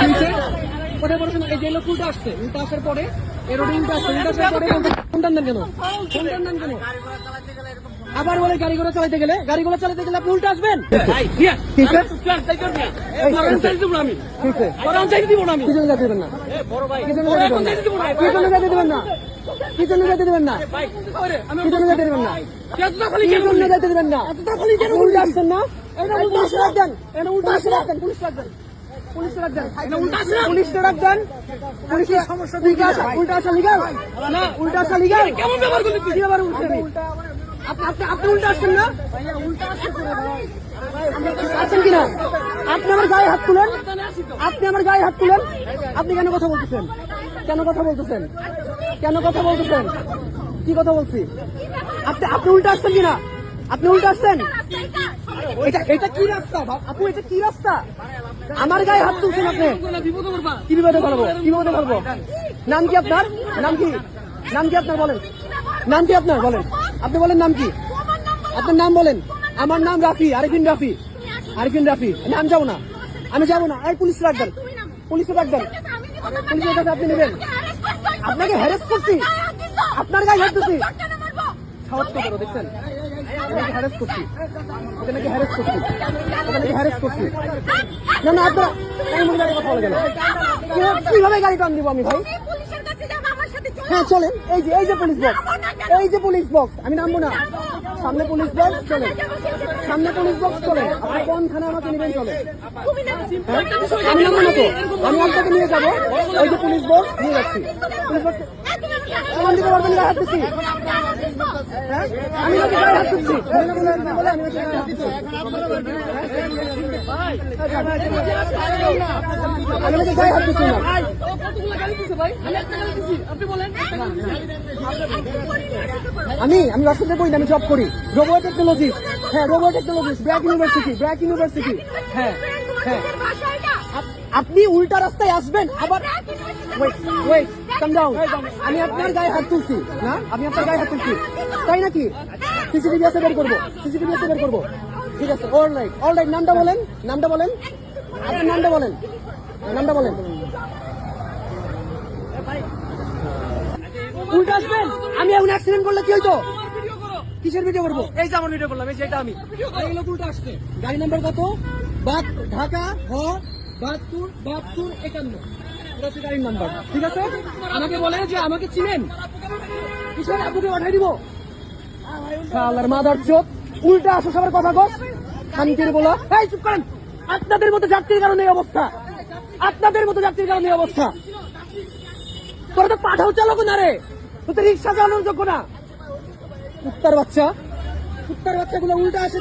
নিচে কোথায় পড়াশোনা এই যে লোক আসছে উল্টা আসার পরে এর ওটা উল্টা আসছে উল্টা আসার পরে কোনটার নাম কেন? আবার বলে গাড়ি ঘোড়া চালাতে গেলে গাড়ি ঘোড়া চালাতে গেলে আপনি উল্টা আসবেন যেতে দেবেন না? জন্য যেতে দেবেন না? যেতে দেবেন উল্টা আসছেন এটা পুলিশ রাখবেন এটা উল্টা রাখবেন পুলিশ রাখবেন পুলিশ রাখবেন পুলিশ রাখবেন পুলিশের সমস্যা উল্টা আসা উল্টা আসা লিগাল না উল্টা আসা লিগাল কেমন ব্যবহার করলি তুই? ব্যবহার উল্টা আপনি আপনি আপনি উল্টা আসছেন না? কিনা? আপনি আমার গায়ে হাত তুলেন? আপনি আমার গায়ে হাত তুলেন? আপনি কেন কথা বলতেছেন? কেন কথা বলতেছেন? কেন কথা বলতেছেন? কি কথা বলছি? আপনি আপনি উল্টা আসছেন কিনা? আপনি উল্টা আসছেন? এটা এটা আপু, এটা আমার গায়ে হাত তুলছেন আপনি। কি বিপদে ফেলব? কি বিপদে ফেলব? নাম কি আপনার? নাম কি? নাম কি আপনার বলেন? নাম কি আপনার? বলেন। আপনি বলেন নাম কি? আপনার নাম বলেন। আমার নাম রাফি, আরিফিন রাফি। আরিফিন রাফি। আমি যাব না। আমি যাব না। এই পুলিশ রাখবেন পুলিশে রাখবেন পুলিশের কাছে আপনি নেবেন। আপনাকে হ্যারেস করছি। আপনার গায়ে হাত দিচ্ছি দেখছেন? এখানে হ্যারেস করছি? এখানে কি হ্যারেস করছি? এখানে কি হ্যারেস করছি? না না, আপনার এই মহিলার কথা বলে গাড়ি টান দিব আমি ভাই? চলো হ্যাঁ চলেন। এই যে এই যে পুলিশ বক্স এই যে পুলিশ বক্স আমি নামবো না। সামনে পুলিশ বক্স চলেন। সামনে পুলিশ বক্স চলেন। আপনি কোন থানা আমাকে নেবেন চলে হ্যাঁ? আমি নামবো আমি আপনাকে নিয়ে যাব। ওই যে পুলিশ বক্স নিয়ে যাচ্ছি। পুলিশ বক্স গায়ে হাত হ্যাঁ? আমি হাত বলে আমি নাকি গায়ে হাত আমি না। আমি রাস্তাতে না, আমি জব করি। রোবো টেকনোলজি হ্যাঁ robo technology BRAC university BRAC university. হ্যাঁ হ্যাঁ। আপনি উল্টা রাস্তায় আসবেন আবার আমি আপনার গায়ে হাত তুলছি না? আমি আপনার গায়ে হাত তুলছি। তাই নাকি? সিসিটিভি আছে বের করব। সিসিটিভি আছে বের করব। ঠিক আছে অল রাইট অল রাইট নামটা বলেন নামটা বলেন। আপনার নামটা বলেন নামটা বলেন। উল্টা আসবেন? আমি এখন অ্যাক্সিডেন্ট করলে কি হইতো? কিসের ভিডিও করব? এই যে আমার ভিডিও করলাম এই যে এটা আমি। উল্টা আসছে। গাড়ি নাম্বার কত? বাদ ঢাকা হ বাহাত্তর বাহাত্তর, একান্ন। গাড়ির নাম্বার ঠিক আছে? আমাকে বলে যে আমাকে চিনেন। কিসের আপুকে পাঠাই দিব। শালার মাদার চোখ। উল্টা আসো সবার কথা কস। শান্তির বলা। এই, চুপ করেন। আপনাদের মতো যাত্রীর কারণে অবস্থা। আপনাদের মতো যাত্রীর কারণে অবস্থা। তোরা তো পাঠাও চালক না রে। তো রিক্সা চালানোর যোগ্য না। কুত্তার বাচ্চা। কুত্তার বাচ্চাগুলো উল্টা আসে।